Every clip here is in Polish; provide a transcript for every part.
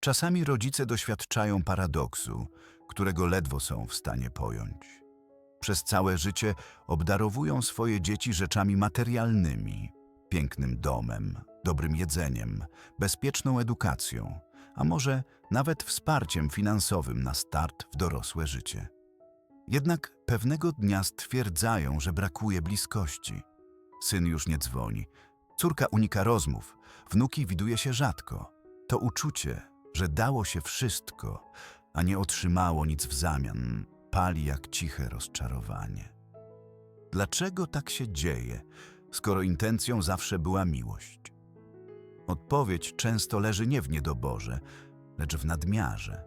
Czasami rodzice doświadczają paradoksu, którego ledwo są w stanie pojąć. Przez całe życie obdarowują swoje dzieci rzeczami materialnymi, pięknym domem, dobrym jedzeniem, bezpieczną edukacją, a może nawet wsparciem finansowym na start w dorosłe życie. Jednak pewnego dnia stwierdzają, że brakuje bliskości. Syn już nie dzwoni, córka unika rozmów, wnuki widuje się rzadko. To uczucie, że dało się wszystko, a nie otrzymało nic w zamian, pali jak ciche rozczarowanie. Dlaczego tak się dzieje, skoro intencją zawsze była miłość? Odpowiedź często leży nie w niedoborze, lecz w nadmiarze.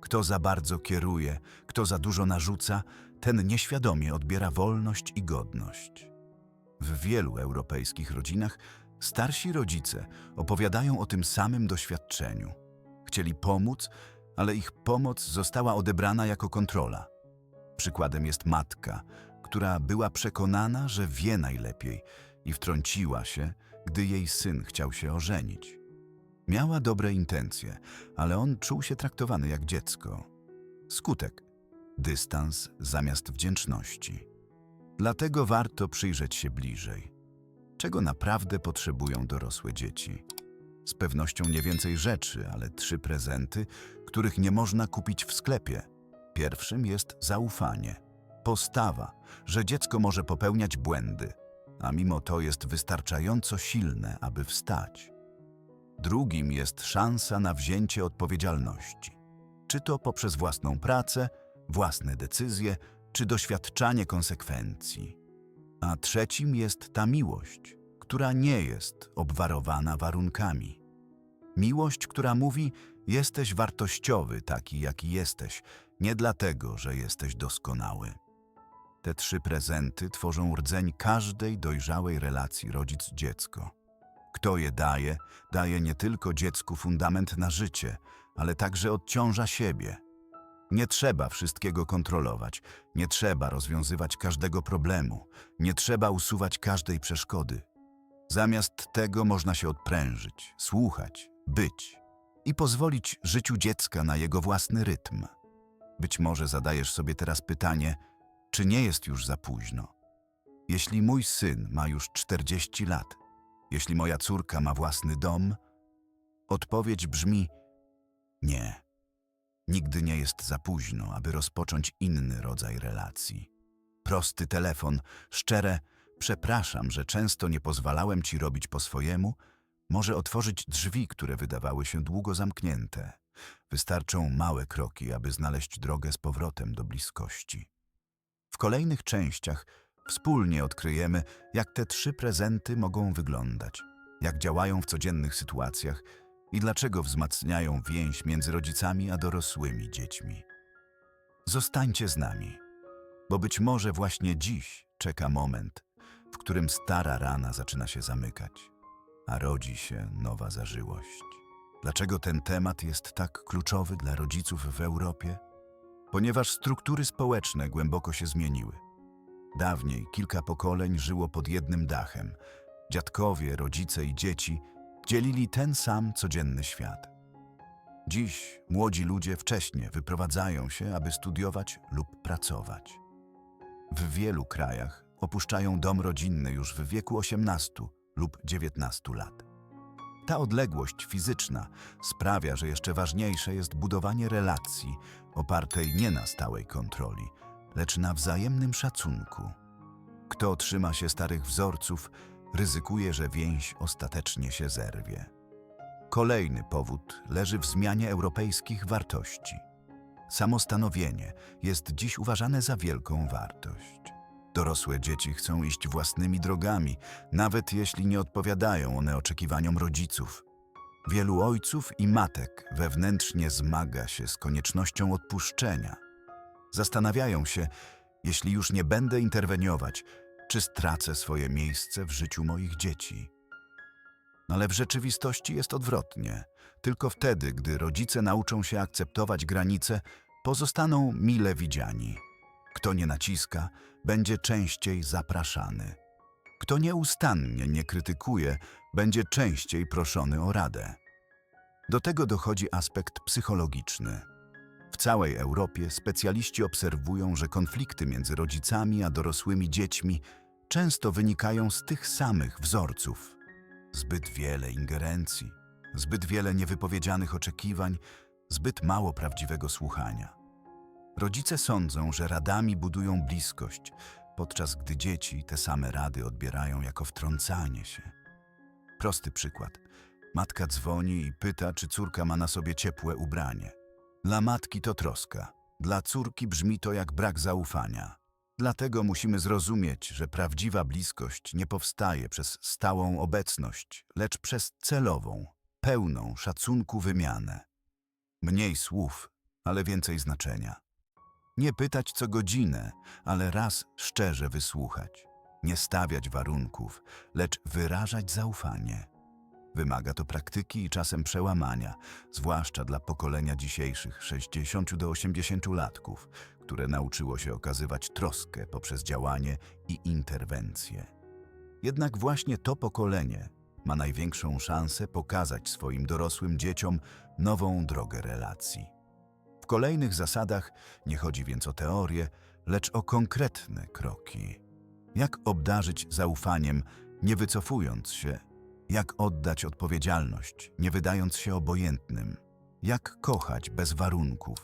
Kto za bardzo kieruje, kto za dużo narzuca, ten nieświadomie odbiera wolność i godność. W wielu europejskich rodzinach starsi rodzice opowiadają o tym samym doświadczeniu. Chcieli pomóc, ale ich pomoc została odebrana jako kontrola. Przykładem jest matka, która była przekonana, że wie najlepiej i wtrąciła się, gdy jej syn chciał się ożenić. Miała dobre intencje, ale on czuł się traktowany jak dziecko. Skutek dystans zamiast wdzięczności. Dlatego warto przyjrzeć się bliżej. Czego naprawdę potrzebują dorosłe dzieci? Z pewnością nie więcej rzeczy, ale trzy prezenty, których nie można kupić w sklepie. Pierwszym jest zaufanie. Postawa, że dziecko może popełniać błędy, a mimo to jest wystarczająco silne, aby wstać. Drugim jest szansa na wzięcie odpowiedzialności. Czy to poprzez własną pracę, własne decyzje, czy doświadczanie konsekwencji. A trzecim jest ta miłość, która nie jest obwarowana warunkami. Miłość, która mówi: Jesteś wartościowy taki, jaki jesteś, nie dlatego, że jesteś doskonały. Te trzy prezenty tworzą rdzeń każdej dojrzałej relacji rodzic-dziecko. Kto je daje, daje nie tylko dziecku fundament na życie, ale także odciąża siebie. Nie trzeba wszystkiego kontrolować, nie trzeba rozwiązywać każdego problemu, nie trzeba usuwać każdej przeszkody. Zamiast tego można się odprężyć, słuchać, być i pozwolić życiu dziecka na jego własny rytm. Być może zadajesz sobie teraz pytanie, czy nie jest już za późno? Jeśli mój syn ma już 40 lat, jeśli moja córka ma własny dom, odpowiedź brzmi nie. Nigdy nie jest za późno, aby rozpocząć inny rodzaj relacji. Prosty telefon, szczere przepraszam, że często nie pozwalałem ci robić po swojemu, może otworzyć drzwi, które wydawały się długo zamknięte. Wystarczą małe kroki, aby znaleźć drogę z powrotem do bliskości. W kolejnych częściach wspólnie odkryjemy, jak te trzy prezenty mogą wyglądać, jak działają w codziennych sytuacjach i dlaczego wzmacniają więź między rodzicami a dorosłymi dziećmi. Zostańcie z nami, bo być może właśnie dziś czeka moment, w którym stara rana zaczyna się zamykać, a rodzi się nowa zażyłość. Dlaczego ten temat jest tak kluczowy dla rodziców w Europie? Ponieważ struktury społeczne głęboko się zmieniły. Dawniej kilka pokoleń żyło pod jednym dachem. Dziadkowie, rodzice i dzieci dzielili ten sam codzienny świat. Dziś młodzi ludzie wcześnie wyprowadzają się, aby studiować lub pracować. W wielu krajach opuszczają dom rodzinny już w wieku 18 lub 19 lat. Ta odległość fizyczna sprawia, że jeszcze ważniejsze jest budowanie relacji opartej nie na stałej kontroli, lecz na wzajemnym szacunku. Kto trzyma się starych wzorców, ryzykuje, że więź ostatecznie się zerwie. Kolejny powód leży w zmianie europejskich wartości. Samostanowienie jest dziś uważane za wielką wartość. Dorosłe dzieci chcą iść własnymi drogami, nawet jeśli nie odpowiadają one oczekiwaniom rodziców. Wielu ojców i matek wewnętrznie zmaga się z koniecznością odpuszczenia. Zastanawiają się, jeśli już nie będę interweniować, czy stracę swoje miejsce w życiu moich dzieci. Ale w rzeczywistości jest odwrotnie. Tylko wtedy, gdy rodzice nauczą się akceptować granice, pozostaną mile widziani. Kto nie naciska, będzie częściej zapraszany. Kto nieustannie nie krytykuje, będzie częściej proszony o radę. Do tego dochodzi aspekt psychologiczny. W całej Europie specjaliści obserwują, że konflikty między rodzicami a dorosłymi dziećmi często wynikają z tych samych wzorców. Zbyt wiele ingerencji, zbyt wiele niewypowiedzianych oczekiwań, zbyt mało prawdziwego słuchania. Rodzice sądzą, że radami budują bliskość, podczas gdy dzieci te same rady odbierają jako wtrącanie się. Prosty przykład. Matka dzwoni i pyta, czy córka ma na sobie ciepłe ubranie. Dla matki to troska, dla córki brzmi to jak brak zaufania. Dlatego musimy zrozumieć, że prawdziwa bliskość nie powstaje przez stałą obecność, lecz przez celową, pełną szacunku wymianę. Mniej słów, ale więcej znaczenia. Nie pytać co godzinę, ale raz szczerze wysłuchać. Nie stawiać warunków, lecz wyrażać zaufanie. Wymaga to praktyki i czasem przełamania, zwłaszcza dla pokolenia dzisiejszych 60 do 80 latków, które nauczyło się okazywać troskę poprzez działanie i interwencję. Jednak właśnie to pokolenie ma największą szansę pokazać swoim dorosłym dzieciom nową drogę relacji. W kolejnych zasadach nie chodzi więc o teorię, lecz o konkretne kroki. Jak obdarzyć zaufaniem, nie wycofując się? Jak oddać odpowiedzialność, nie wydając się obojętnym? Jak kochać bez warunków,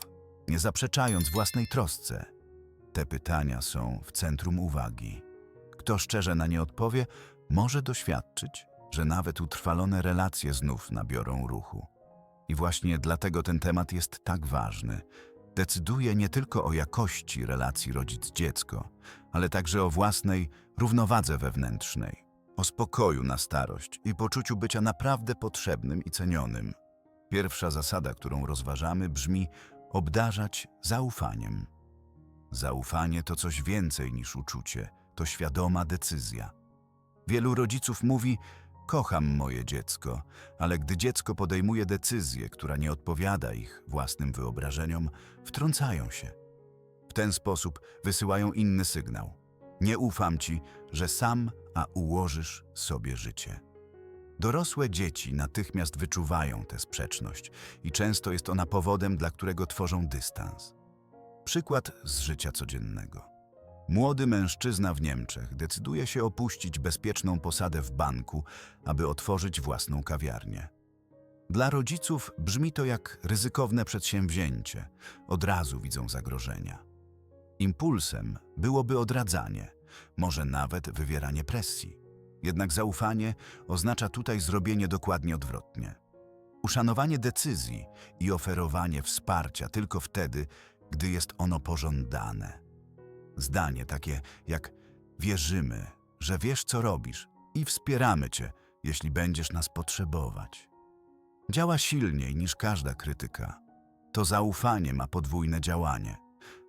nie zaprzeczając własnej trosce? Te pytania są w centrum uwagi. Kto szczerze na nie odpowie, może doświadczyć, że nawet utrwalone relacje znów nabiorą ruchu. I właśnie dlatego ten temat jest tak ważny. Decyduje nie tylko o jakości relacji rodzic-dziecko, ale także o własnej równowadze wewnętrznej, o spokoju na starość i poczuciu bycia naprawdę potrzebnym i cenionym. Pierwsza zasada, którą rozważamy, brzmi obdarzać zaufaniem. Zaufanie to coś więcej niż uczucie, to świadoma decyzja. Wielu rodziców mówi: Kocham moje dziecko, ale gdy dziecko podejmuje decyzję, która nie odpowiada ich własnym wyobrażeniom, wtrącają się. W ten sposób wysyłają inny sygnał. Nie ufam ci, że sam, a ułożysz sobie życie. Dorosłe dzieci natychmiast wyczuwają tę sprzeczność i często jest ona powodem, dla którego tworzą dystans. Przykład z życia codziennego. Młody mężczyzna w Niemczech decyduje się opuścić bezpieczną posadę w banku, aby otworzyć własną kawiarnię. Dla rodziców brzmi to jak ryzykowne przedsięwzięcie, od razu widzą zagrożenia. Impulsem byłoby odradzanie, może nawet wywieranie presji. Jednak zaufanie oznacza tutaj zrobienie dokładnie odwrotnie. Uszanowanie decyzji i oferowanie wsparcia tylko wtedy, gdy jest ono pożądane. Zdanie takie jak wierzymy, że wiesz co robisz i wspieramy cię, jeśli będziesz nas potrzebować. Działa silniej niż każda krytyka. To zaufanie ma podwójne działanie.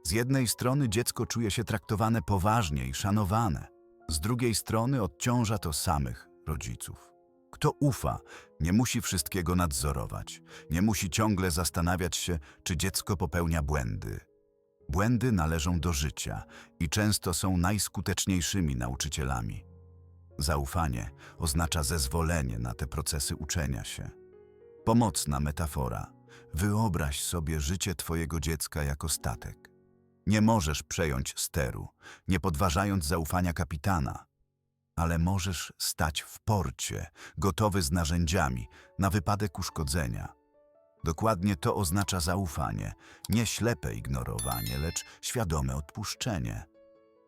Z jednej strony dziecko czuje się traktowane poważnie i szanowane, z drugiej strony odciąża to samych rodziców. Kto ufa, nie musi wszystkiego nadzorować, nie musi ciągle zastanawiać się, czy dziecko popełnia błędy. Błędy należą do życia i często są najskuteczniejszymi nauczycielami. Zaufanie oznacza zezwolenie na te procesy uczenia się. Pomocna metafora. Wyobraź sobie życie Twojego dziecka jako statek. Nie możesz przejąć steru, nie podważając zaufania kapitana, ale możesz stać w porcie, gotowy z narzędziami na wypadek uszkodzenia. Dokładnie to oznacza zaufanie, nie ślepe ignorowanie, lecz świadome odpuszczenie.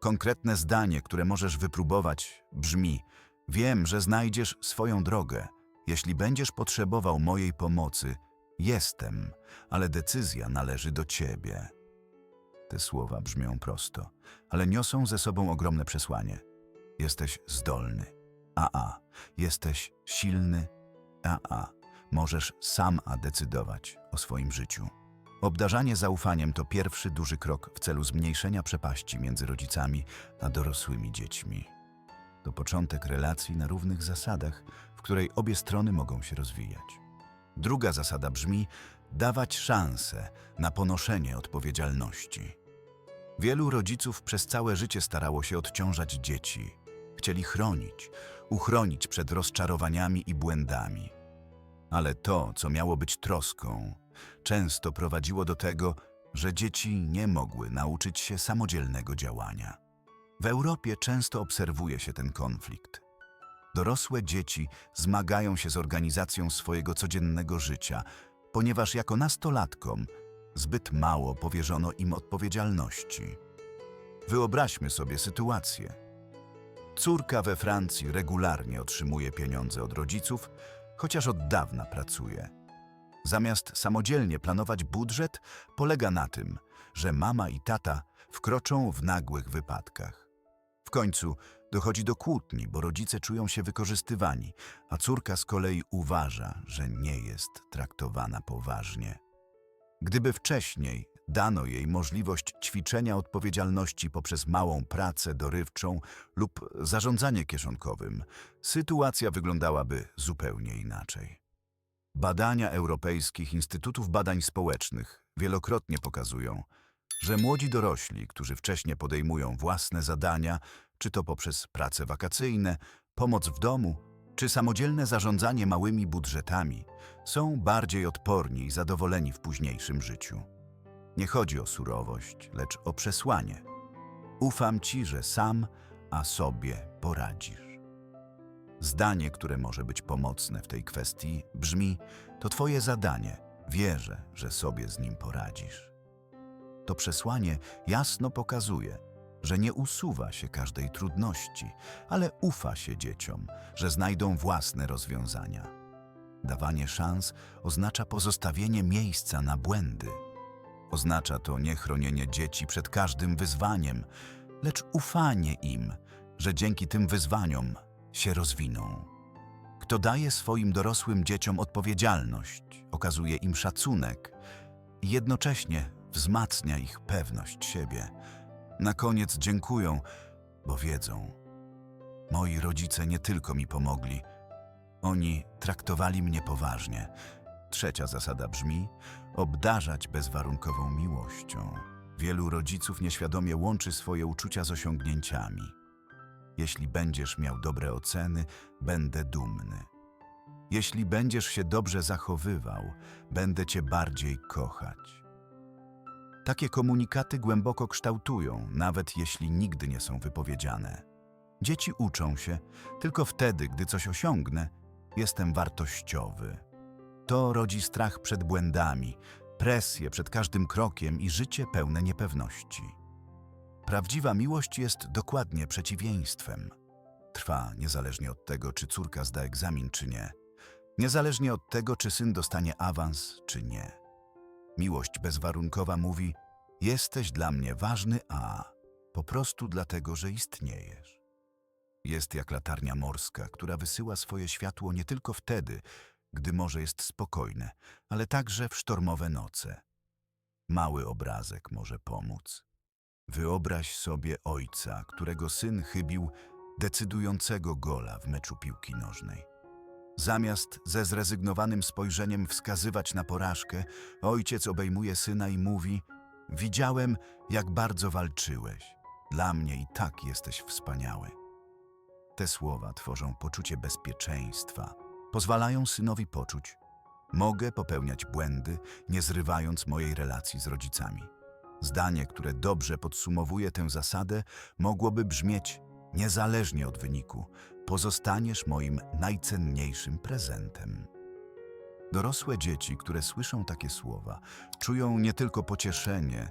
Konkretne zdanie, które możesz wypróbować, brzmi: Wiem, że znajdziesz swoją drogę. Jeśli będziesz potrzebował mojej pomocy, jestem, ale decyzja należy do ciebie. Te słowa brzmią prosto, ale niosą ze sobą ogromne przesłanie. Jesteś zdolny. A-a. Jesteś silny. A-a. Możesz sam a decydować o swoim życiu. Obdarzanie zaufaniem to pierwszy duży krok w celu zmniejszenia przepaści między rodzicami a dorosłymi dziećmi. To początek relacji na równych zasadach, w której obie strony mogą się rozwijać. Druga zasada brzmi dawać szansę na ponoszenie odpowiedzialności. Wielu rodziców przez całe życie starało się odciążać dzieci. Chcieli chronić, uchronić przed rozczarowaniami i błędami. Ale to, co miało być troską, często prowadziło do tego, że dzieci nie mogły nauczyć się samodzielnego działania. W Europie często obserwuje się ten konflikt. Dorosłe dzieci zmagają się z organizacją swojego codziennego życia, ponieważ jako nastolatkom zbyt mało powierzono im odpowiedzialności. Wyobraźmy sobie sytuację. Córka we Francji regularnie otrzymuje pieniądze od rodziców, chociaż od dawna pracuje. Zamiast samodzielnie planować budżet, polega na tym, że mama i tata wkroczą w nagłych wypadkach. W końcu dochodzi do kłótni, bo rodzice czują się wykorzystywani, a córka z kolei uważa, że nie jest traktowana poważnie. Gdyby wcześniej dano jej możliwość ćwiczenia odpowiedzialności poprzez małą pracę dorywczą lub zarządzanie kieszonkowym, sytuacja wyglądałaby zupełnie inaczej. Badania Europejskich Instytutów Badań Społecznych wielokrotnie pokazują, że młodzi dorośli, którzy wcześniej podejmują własne zadania, czy to poprzez prace wakacyjne, pomoc w domu, czy samodzielne zarządzanie małymi budżetami, są bardziej odporni i zadowoleni w późniejszym życiu. Nie chodzi o surowość, lecz o przesłanie. Ufam ci, że sam, a sobie poradzisz. Zdanie, które może być pomocne w tej kwestii, brzmi: To Twoje zadanie, wierzę, że sobie z nim poradzisz. To przesłanie jasno pokazuje, że nie usuwa się każdej trudności, ale ufa się dzieciom, że znajdą własne rozwiązania. Dawanie szans oznacza pozostawienie miejsca na błędy. Oznacza to nie chronienie dzieci przed każdym wyzwaniem, lecz ufanie im, że dzięki tym wyzwaniom się rozwiną. Kto daje swoim dorosłym dzieciom odpowiedzialność, okazuje im szacunek i jednocześnie wzmacnia ich pewność siebie. Na koniec dziękują, bo wiedzą. Moi rodzice nie tylko mi pomogli, oni traktowali mnie poważnie. Trzecia zasada brzmi: obdarzać bezwarunkową miłością. Wielu rodziców nieświadomie łączy swoje uczucia z osiągnięciami. Jeśli będziesz miał dobre oceny, będę dumny. Jeśli będziesz się dobrze zachowywał, będę cię bardziej kochać. Takie komunikaty głęboko kształtują, nawet jeśli nigdy nie są wypowiedziane. Dzieci uczą się, tylko wtedy, gdy coś osiągnę, jestem wartościowy. To rodzi strach przed błędami, presję przed każdym krokiem i życie pełne niepewności. Prawdziwa miłość jest dokładnie przeciwieństwem. Trwa niezależnie od tego, czy córka zda egzamin, czy nie. Niezależnie od tego, czy syn dostanie awans, czy nie. Miłość bezwarunkowa mówi: Jesteś dla mnie ważny, a po prostu dlatego, że istniejesz. Jest jak latarnia morska, która wysyła swoje światło nie tylko wtedy, gdy morze jest spokojne, ale także w sztormowe noce. Mały obrazek może pomóc. Wyobraź sobie ojca, którego syn chybił decydującego gola w meczu piłki nożnej. Zamiast ze zrezygnowanym spojrzeniem wskazywać na porażkę, ojciec obejmuje syna i mówi: Widziałem, jak bardzo walczyłeś. Dla mnie i tak jesteś wspaniały. Te słowa tworzą poczucie bezpieczeństwa, pozwalają synowi poczuć: Mogę popełniać błędy, nie zrywając mojej relacji z rodzicami. Zdanie, które dobrze podsumowuje tę zasadę, mogłoby brzmieć: Niezależnie od wyniku, pozostaniesz moim najcenniejszym prezentem. Dorosłe dzieci, które słyszą takie słowa, czują nie tylko pocieszenie,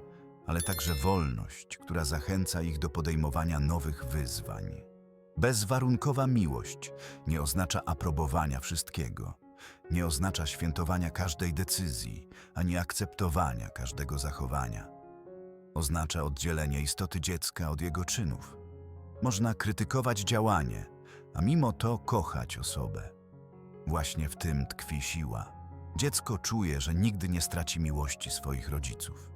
ale także wolność, która zachęca ich do podejmowania nowych wyzwań. Bezwarunkowa miłość nie oznacza aprobowania wszystkiego, nie oznacza świętowania każdej decyzji, ani akceptowania każdego zachowania. Oznacza oddzielenie istoty dziecka od jego czynów. Można krytykować działanie, a mimo to kochać osobę. Właśnie w tym tkwi siła. Dziecko czuje, że nigdy nie straci miłości swoich rodziców.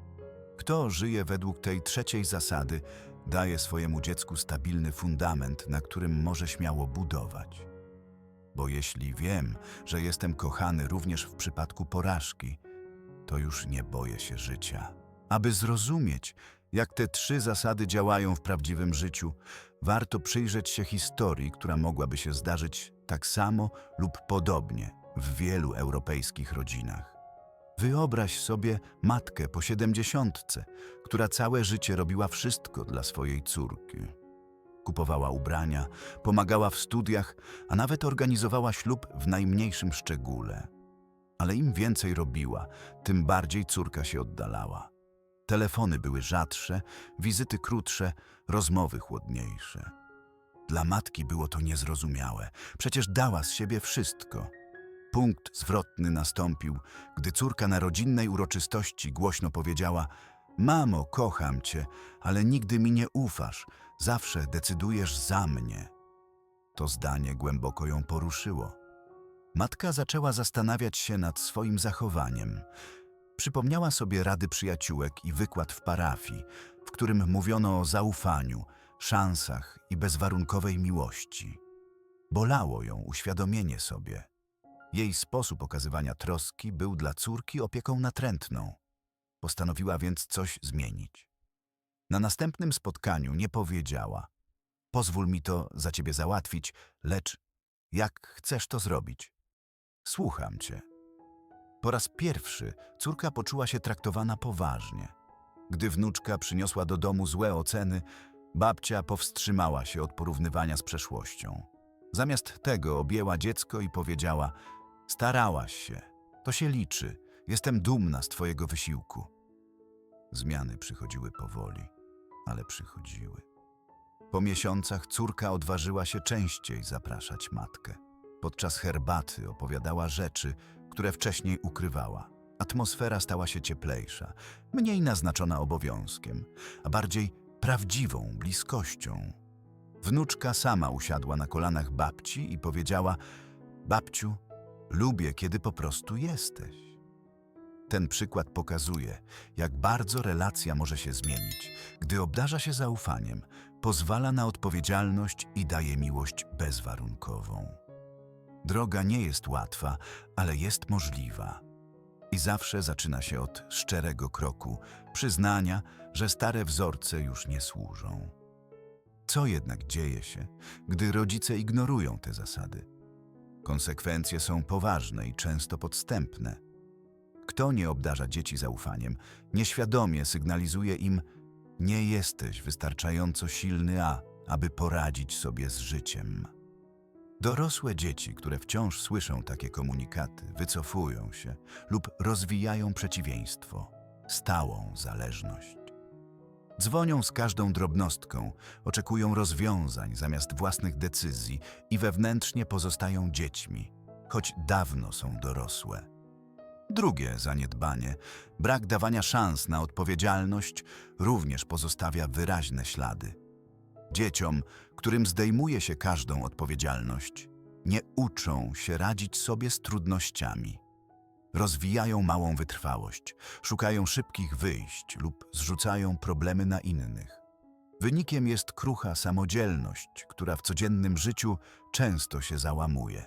Kto żyje według tej trzeciej zasady, daje swojemu dziecku stabilny fundament, na którym może śmiało budować. Bo jeśli wiem, że jestem kochany również w przypadku porażki, to już nie boję się życia. Aby zrozumieć, jak te trzy zasady działają w prawdziwym życiu, warto przyjrzeć się historii, która mogłaby się zdarzyć tak samo lub podobnie w wielu europejskich rodzinach. Wyobraź sobie matkę po siedemdziesiątce, która całe życie robiła wszystko dla swojej córki. Kupowała ubrania, pomagała w studiach, a nawet organizowała ślub w najmniejszym szczególe. Ale im więcej robiła, tym bardziej córka się oddalała. Telefony były rzadsze, wizyty krótsze, rozmowy chłodniejsze. Dla matki było to niezrozumiałe. Przecież dała z siebie wszystko. Punkt zwrotny nastąpił, gdy córka na rodzinnej uroczystości głośno powiedziała: Mamo, kocham cię, ale nigdy mi nie ufasz, zawsze decydujesz za mnie. To zdanie głęboko ją poruszyło. Matka zaczęła zastanawiać się nad swoim zachowaniem. Przypomniała sobie rady przyjaciółek i wykład w parafii, w którym mówiono o zaufaniu, szansach i bezwarunkowej miłości. Bolało ją uświadomienie sobie. Jej sposób okazywania troski był dla córki opieką natrętną. Postanowiła więc coś zmienić. Na następnym spotkaniu nie powiedziała: Pozwól mi to za ciebie załatwić, lecz jak chcesz to zrobić? Słucham cię. Po raz pierwszy córka poczuła się traktowana poważnie. Gdy wnuczka przyniosła do domu złe oceny, babcia powstrzymała się od porównywania z przeszłością. Zamiast tego objęła dziecko i powiedziała: Starałaś się, to się liczy, jestem dumna z twojego wysiłku. Zmiany przychodziły powoli, ale przychodziły. Po miesiącach córka odważyła się częściej zapraszać matkę. Podczas herbaty opowiadała rzeczy, które wcześniej ukrywała. Atmosfera stała się cieplejsza, mniej naznaczona obowiązkiem, a bardziej prawdziwą bliskością. Wnuczka sama usiadła na kolanach babci i powiedziała: Babciu, lubię, kiedy po prostu jesteś. Ten przykład pokazuje, jak bardzo relacja może się zmienić, gdy obdarza się zaufaniem, pozwala na odpowiedzialność i daje miłość bezwarunkową. Droga nie jest łatwa, ale jest możliwa. I zawsze zaczyna się od szczerego kroku, przyznania, że stare wzorce już nie służą. Co jednak dzieje się, gdy rodzice ignorują te zasady? Konsekwencje są poważne i często podstępne. Kto nie obdarza dzieci zaufaniem, nieświadomie sygnalizuje im: Nie jesteś wystarczająco silny, a aby poradzić sobie z życiem. Dorosłe dzieci, które wciąż słyszą takie komunikaty, wycofują się lub rozwijają przeciwieństwo stałą zależność. Dzwonią z każdą drobnostką, oczekują rozwiązań zamiast własnych decyzji i wewnętrznie pozostają dziećmi, choć dawno są dorosłe. Drugie zaniedbanie, brak dawania szans na odpowiedzialność, również pozostawia wyraźne ślady. Dzieciom, którym zdejmuje się każdą odpowiedzialność, nie uczą się radzić sobie z trudnościami. Rozwijają małą wytrwałość, szukają szybkich wyjść lub zrzucają problemy na innych. Wynikiem jest krucha samodzielność, która w codziennym życiu często się załamuje.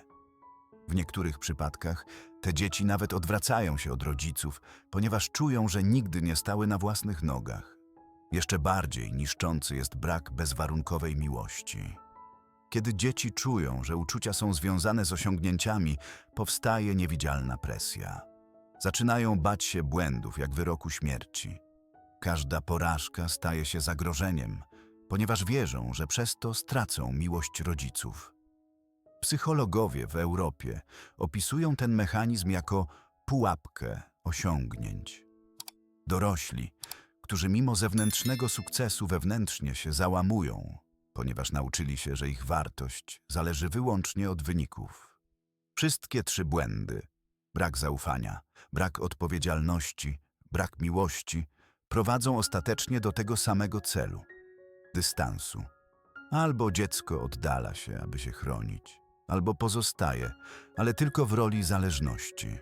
W niektórych przypadkach te dzieci nawet odwracają się od rodziców, ponieważ czują, że nigdy nie stały na własnych nogach. Jeszcze bardziej niszczący jest brak bezwarunkowej miłości. Kiedy dzieci czują, że uczucia są związane z osiągnięciami, powstaje niewidzialna presja. Zaczynają bać się błędów, jak wyroku śmierci. Każda porażka staje się zagrożeniem, ponieważ wierzą, że przez to stracą miłość rodziców. Psychologowie w Europie opisują ten mechanizm jako pułapkę osiągnięć. Dorośli, którzy mimo zewnętrznego sukcesu wewnętrznie się załamują, ponieważ nauczyli się, że ich wartość zależy wyłącznie od wyników. Wszystkie trzy błędy brak zaufania, brak odpowiedzialności, brak miłości prowadzą ostatecznie do tego samego celu dystansu. Albo dziecko oddala się, aby się chronić, albo pozostaje, ale tylko w roli zależności.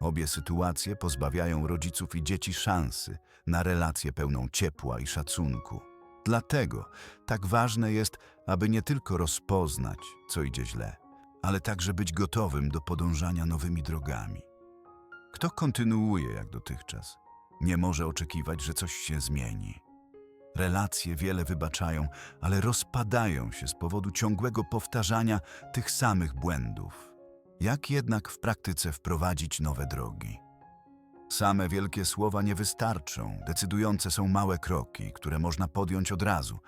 Obie sytuacje pozbawiają rodziców i dzieci szansy na relację pełną ciepła i szacunku. Dlatego tak ważne jest, aby nie tylko rozpoznać, co idzie źle, ale także być gotowym do podążania nowymi drogami. Kto kontynuuje jak dotychczas, nie może oczekiwać, że coś się zmieni. Relacje wiele wybaczają, ale rozpadają się z powodu ciągłego powtarzania tych samych błędów. Jak jednak w praktyce wprowadzić nowe drogi? Same wielkie słowa nie wystarczą, decydujące są małe kroki, które można podjąć od razu.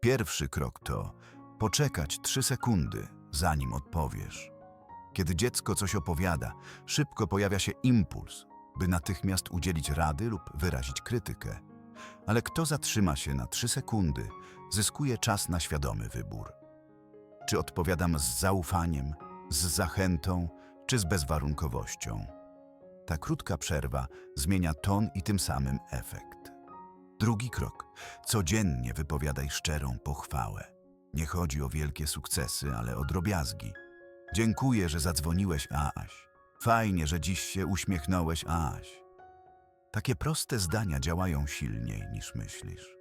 Pierwszy krok to poczekać trzy sekundy, zanim odpowiesz. Kiedy dziecko coś opowiada, szybko pojawia się impuls, by natychmiast udzielić rady lub wyrazić krytykę. Ale kto zatrzyma się na trzy sekundy, zyskuje czas na świadomy wybór. Czy odpowiadam z zaufaniem, z zachętą, czy z bezwarunkowością? Ta krótka przerwa zmienia ton i tym samym efekt. Drugi krok. Codziennie wypowiadaj szczerą pochwałę. Nie chodzi o wielkie sukcesy, ale o drobiazgi. Dziękuję, że zadzwoniłeś, Aś. Fajnie, że dziś się uśmiechnąłeś, Aś. Takie proste zdania działają silniej niż myślisz.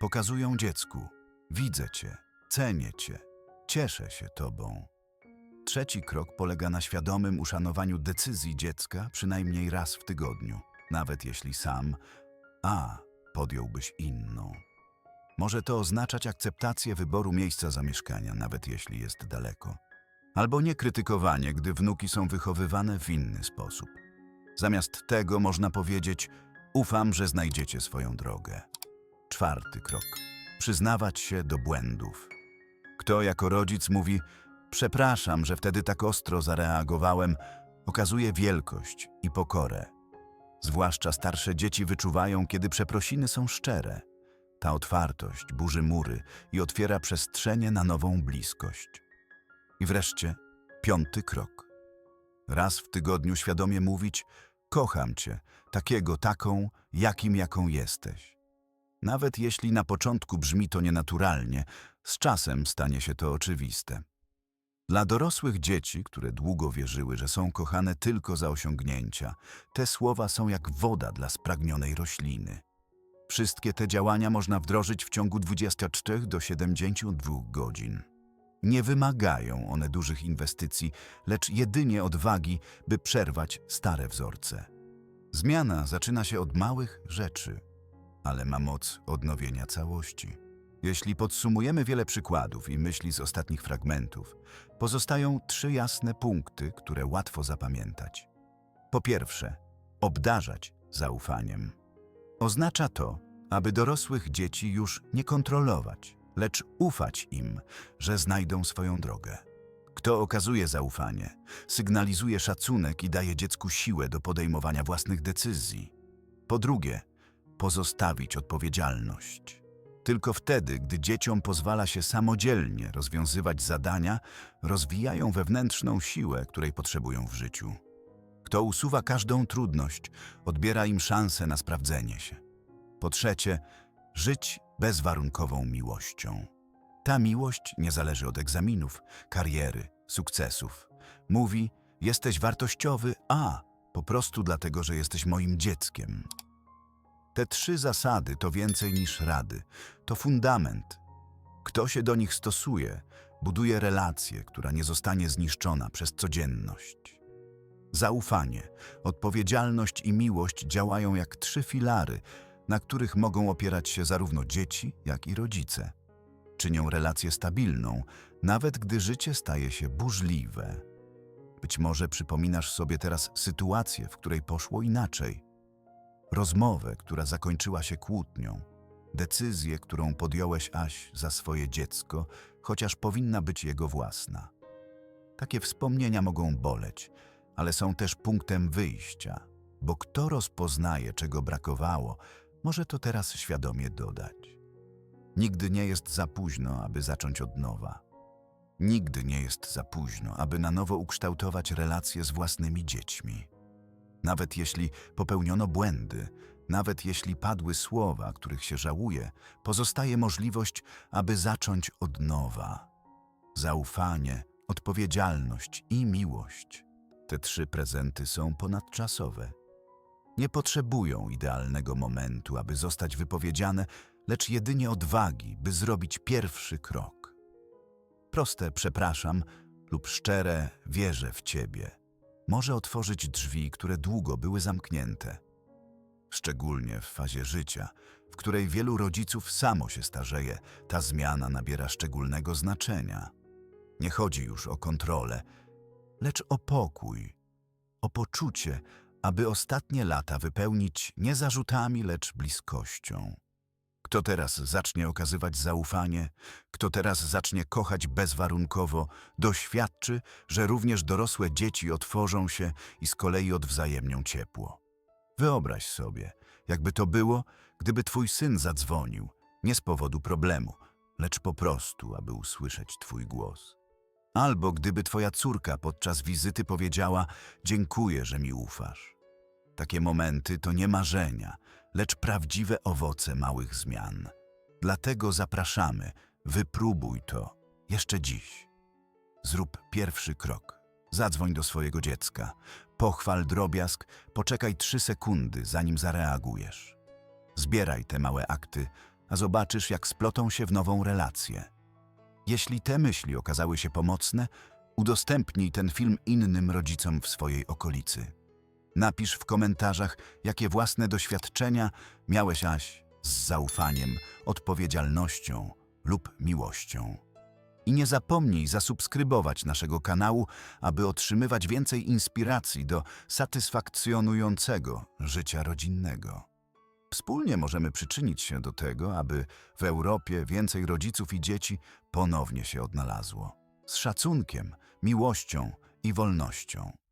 Pokazują dziecku: widzę cię, cenię cię, cieszę się tobą. Trzeci krok polega na świadomym uszanowaniu decyzji dziecka przynajmniej raz w tygodniu, nawet jeśli sam, a podjąłbyś inną. Może to oznaczać akceptację wyboru miejsca zamieszkania, nawet jeśli jest daleko. Albo nie krytykowanie, gdy wnuki są wychowywane w inny sposób. Zamiast tego można powiedzieć: Ufam, że znajdziecie swoją drogę. Czwarty krok. Przyznawać się do błędów. Kto jako rodzic mówi: Przepraszam, że wtedy tak ostro zareagowałem, okazuje wielkość i pokorę. Zwłaszcza starsze dzieci wyczuwają, kiedy przeprosiny są szczere. Ta otwartość burzy mury i otwiera przestrzenie na nową bliskość. I wreszcie piąty krok. Raz w tygodniu świadomie mówić: Kocham cię, takiego, taką, jakim, jaką jesteś. Nawet jeśli na początku brzmi to nienaturalnie, z czasem stanie się to oczywiste. Dla dorosłych dzieci, które długo wierzyły, że są kochane tylko za osiągnięcia, te słowa są jak woda dla spragnionej rośliny. Wszystkie te działania można wdrożyć w ciągu 24 do 72 godzin. Nie wymagają one dużych inwestycji, lecz jedynie odwagi, by przerwać stare wzorce. Zmiana zaczyna się od małych rzeczy, ale ma moc odnowienia całości. Jeśli podsumujemy wiele przykładów i myśli z ostatnich fragmentów, pozostają trzy jasne punkty, które łatwo zapamiętać. Po pierwsze, obdarzać zaufaniem. Oznacza to, aby dorosłych dzieci już nie kontrolować, lecz ufać im, że znajdą swoją drogę. Kto okazuje zaufanie, sygnalizuje szacunek i daje dziecku siłę do podejmowania własnych decyzji. Po drugie, pozostawić odpowiedzialność. Tylko wtedy, gdy dzieciom pozwala się samodzielnie rozwiązywać zadania, rozwijają wewnętrzną siłę, której potrzebują w życiu. Kto usuwa każdą trudność, odbiera im szansę na sprawdzenie się. Po trzecie, żyć bezwarunkową miłością. Ta miłość nie zależy od egzaminów, kariery, sukcesów. Mówi: Jesteś wartościowy, a po prostu dlatego, że jesteś moim dzieckiem. Te trzy zasady to więcej niż rady, to fundament. Kto się do nich stosuje, buduje relację, która nie zostanie zniszczona przez codzienność. Zaufanie, odpowiedzialność i miłość działają jak trzy filary, na których mogą opierać się zarówno dzieci, jak i rodzice. Czynią relację stabilną, nawet gdy życie staje się burzliwe. Być może przypominasz sobie teraz sytuację, w której poszło inaczej. Rozmowę, która zakończyła się kłótnią. Decyzję, którą podjąłeś Aś za swoje dziecko, chociaż powinna być jego własna. Takie wspomnienia mogą boleć, ale są też punktem wyjścia, bo kto rozpoznaje, czego brakowało, może to teraz świadomie dodać. Nigdy nie jest za późno, aby zacząć od nowa. Nigdy nie jest za późno, aby na nowo ukształtować relacje z własnymi dziećmi. Nawet jeśli popełniono błędy, nawet jeśli padły słowa, których się żałuje, pozostaje możliwość, aby zacząć od nowa. Zaufanie, odpowiedzialność i miłość. Te trzy prezenty są ponadczasowe. Nie potrzebują idealnego momentu, aby zostać wypowiedziane, lecz jedynie odwagi, by zrobić pierwszy krok. Proste przepraszam lub szczere wierzę w Ciebie może otworzyć drzwi, które długo były zamknięte. Szczególnie w fazie życia, w której wielu rodziców samo się starzeje, ta zmiana nabiera szczególnego znaczenia. Nie chodzi już o kontrolę, lecz o pokój, o poczucie, aby ostatnie lata wypełnić nie zarzutami, lecz bliskością. Kto teraz zacznie okazywać zaufanie, kto teraz zacznie kochać bezwarunkowo, doświadczy, że również dorosłe dzieci otworzą się i z kolei odwzajemnią ciepło. Wyobraź sobie, jakby to było, gdyby twój syn zadzwonił, nie z powodu problemu, lecz po prostu, aby usłyszeć twój głos. Albo gdyby twoja córka podczas wizyty powiedziała: Dziękuję, że mi ufasz. Takie momenty to nie marzenia, lecz prawdziwe owoce małych zmian. Dlatego zapraszamy, wypróbuj to jeszcze dziś. Zrób pierwszy krok. Zadzwoń do swojego dziecka. Pochwal drobiazg, poczekaj trzy sekundy, zanim zareagujesz. Zbieraj te małe akty, a zobaczysz, jak splotą się w nową relację. Jeśli te myśli okazały się pomocne, udostępnij ten film innym rodzicom w swojej okolicy. Napisz w komentarzach, jakie własne doświadczenia miałeś Aś z zaufaniem, odpowiedzialnością lub miłością. I nie zapomnij zasubskrybować naszego kanału, aby otrzymywać więcej inspiracji do satysfakcjonującego życia rodzinnego. Wspólnie możemy przyczynić się do tego, aby w Europie więcej rodziców i dzieci ponownie się odnalazło. Z szacunkiem, miłością i wolnością.